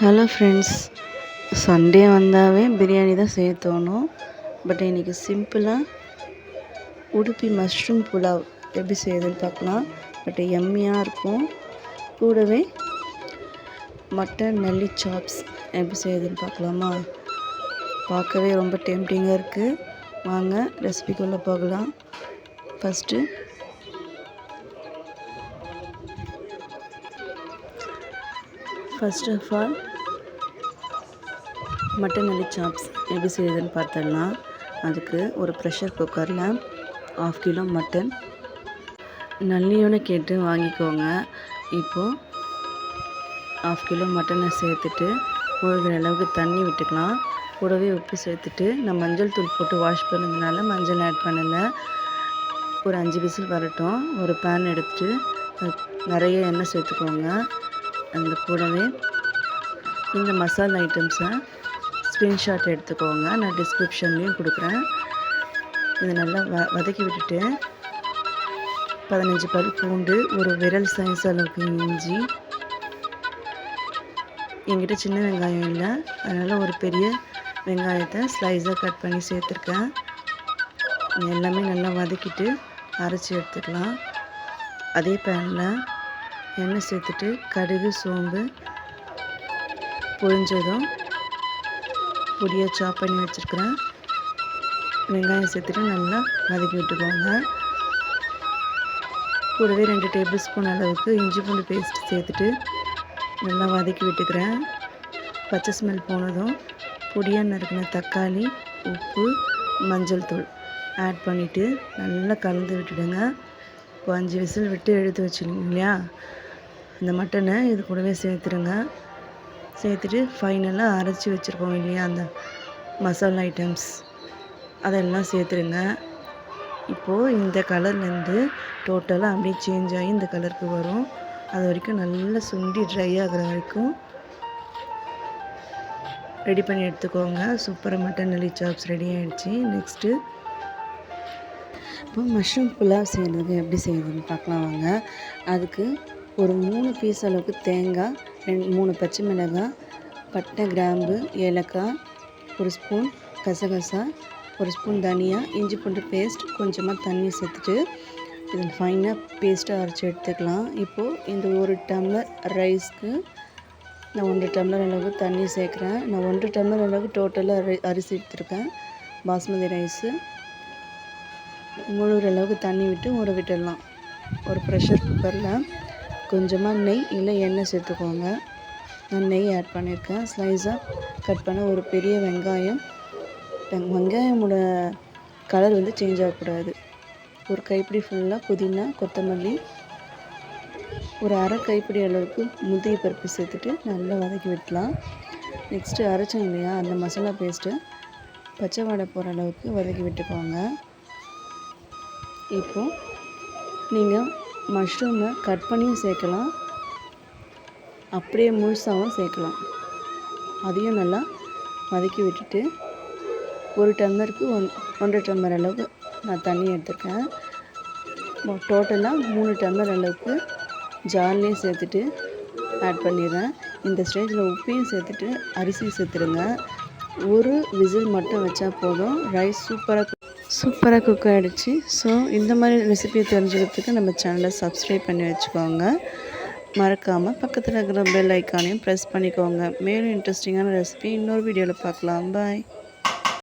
Hello friends Sunday வந்தாவே பிரியாணி தான் செய்ய தோணும். பட் இன்றைக்கி சிம்பிளாக உடுப்பி மஷ்ரூம் புலாவ் எப்படி செய்யுதுன்னு பார்க்கலாம். பட் எம்மியாக இருக்கும். கூடவே மட்டன் நல்லி சாப்ஸ் எப்படி செய்யுதுன்னு பார்க்கலாமா? பார்க்கவே ரொம்ப டெம்டிங்காக இருக்குது வாங்க ரெசிபிக்குள்ளே போகலாம். First first of all mutton Ali chops எப்படி செய்யுதுன்னு பார்த்தோம்னா அதுக்கு ஒரு ப்ரெஷர் குக்கரில் ஆஃப் கிலோ மட்டன் நல்லியோன்னு கேட்டு வாங்கிக்கோங்க. இப்போது ஆஃப் கிலோ மட்டனை சேர்த்துட்டு முழுகிற அளவுக்கு தண்ணி விட்டுக்கலாம். கூடவே உப்பு சேர்த்துட்டு நான் மஞ்சள் தூள் போட்டு வாஷ் பண்ணதுனால மஞ்சள் ஆட் பண்ணலை. ஒரு அஞ்சு விசில் வரட்டும். ஒரு பேன் எடுத்துட்டு நிறைய எண்ணெய் சேர்த்துக்கோங்க. அந்த கூடவே இந்த மசாலா ஐட்டம்ஸை ஸ்க்ரீன்ஷாட் எடுத்துக்கோங்க. நான் டிஸ்கிரிப்ஷன்லேயும் கொடுக்குறேன். இதை நல்லா வ வதக்கி விட்டுட்டு பதினஞ்சு பல் பூண்டு ஒரு விரல் சைஸ் அளவுக்கு இஞ்சி. என்கிட்ட சின்ன வெங்காயம் இல்லை. அதனால் ஒரு பெரிய வெங்காயத்தை ஸ்லைஸாக கட் பண்ணி சேர்த்துருக்கேன். எல்லாமே நல்லா வதக்கிட்டு அரைச்சி எடுத்துக்கலாம். அதே பேனில் எண்ணெய் சேர்த்துட்டு கடுகு சோம்பு பொரிஞ்சதும் பொடியாக சாப் பண்ணி வச்சுருக்கிறேன். வெங்காயம் சேர்த்துட்டு நல்லா வதக்கி விட்டுக்கோங்க. கூடவே ரெண்டு டேபிள் ஸ்பூன் அளவுக்கு இஞ்சி பூண்டு பேஸ்ட் சேர்த்துட்டு நல்லா வதக்கி விட்டுக்கிறேன். பச்சை ஸ்மெல் போனதும் பொடியாக நறுக்கின தக்காளி உப்பு மஞ்சள் தூள் ஆட் பண்ணிவிட்டு நல்லா கலந்து விட்டுடுங்க. இப்போ அஞ்சு விசில் விட்டு எடுத்து வச்சுருங்க இல்லையா? அந்த மட்டனை இது கூடவே சேர்த்துருங்க சேர்த்துட்டு ஃபைனலாக அரைச்சி வச்சுருக்கோம் இல்லையா அந்த மசாலா ஐட்டம்ஸ் அதெல்லாம் சேர்த்துருங்க. இப்போது இந்த கலர்லேருந்து டோட்டலாக அப்படியே சேஞ்ச் ஆகி இந்த கலருக்கு வரும். அது வரைக்கும் நல்லா சுண்டி ட்ரை ஆகிற வரைக்கும் ரெடி பண்ணி எடுத்துக்கோங்க. சூப்பராக மட்டன் நெல்லி சாப்ஸ் ரெடி ஆகிடுச்சு நெக்ஸ்ட்டு இப்போ மஷ்ரூம் புலாவ் செய்கிறது எப்படி செய்யறதுன்னு பார்க்கலாம் வாங்க. அதுக்கு ஒரு மூணு பீஸ் அளவுக்கு தேங்காய் ரெண்டு மூணு பச்சை மிளகாய் பட்டை கிராம்பு ஏலக்காய் ஒரு ஸ்பூன் கசகசா ஒரு ஸ்பூன் தனியா இஞ்சி பூண்டு பேஸ்ட் கொஞ்சமாக தண்ணி சேர்த்துட்டு இது ஃபைனாக பேஸ்ட்டாக அரைச்சி எடுத்துக்கலாம். இப்போது இந்த ஒரு டம்ளர் ரைஸ்க்கு நான் ஒன்றரை டம்ளர் அளவுக்கு தண்ணி சேர்க்குறேன். நான் ஒன்றரை டம்ளர் அளவுக்கு டோட்டலாக அரிசி எடுத்துருக்கேன். பாஸ்மதி ரைஸு முழுகிற அளவுக்கு தண்ணி விட்டு ஊற விட்டுடலாம். ஒரு ப்ரெஷர் குக்கரில் கொஞ்சமாக நெய் இல்லை எண்ணெய் சேர்த்துக்கோங்க. நான் நெய் ஆட் பண்ணியிருக்கேன் ஸ்லைஸாக கட் பண்ண ஒரு பெரிய வெங்காயம். வெங்காயமோட கலர் வந்து சேஞ்ச் ஆகக்கூடாது. ஒரு கைப்பிடி ஃபுல்லாக புதினா கொத்தமல்லி ஒரு அரை கைப்பிடி அளவுக்கு முந்திரி பருப்பு சேர்த்துட்டு நல்லா வதக்கி விடலாம் நெக்ஸ்ட்டு அரைச்சோம் இல்லையா? அந்த மசாலா பேஸ்ட்டு பச்சை வாடை போகிற அளவுக்கு வதக்கி விட்டுக்கோங்க. இப்போது நீங்கள் மஷ்ரூமை கட் பண்ணியும் சேர்க்கலாம். அப்படியே முழுசாகவும் சேர்க்கலாம். அதையும் நல்லா வதக்கி விட்டுட்டு ஒரு டம்ளருக்கு ஒன் ஒன்றரை டம்ளர் அளவுக்கு நான் தண்ணி எடுத்துருக்கேன். டோட்டலாக மூணு டம்ளர் அளவுக்கு ஜார்லேயும் சேர்த்துட்டு ஆட் பண்ணிடுறேன். இந்த ஸ்டேஜில் உப்பையும் சேர்த்துட்டு அரிசியும் சேர்த்துருங்க ஒரு விசில் மட்டும் வச்சா போதும். ரைஸ் சூப்பராக சூப்பராக குக் ஆகிடுச்சு ஸோ இந்த மாதிரி ரெசிபியை தெரிஞ்சுக்கிறதுக்கு நம்ம சேனலை சப்ஸ்கிரைப் பண்ணி வச்சுக்கோங்க. மறக்காமல் பக்கத்தில் இருக்கிற பெல் ஐக்கானையும் ப்ரெஸ் பண்ணிக்கோங்க. மேலும் இன்ட்ரெஸ்டிங்கான ரெசிபி இன்னொரு வீடியோவில் பார்க்கலாம். பாய்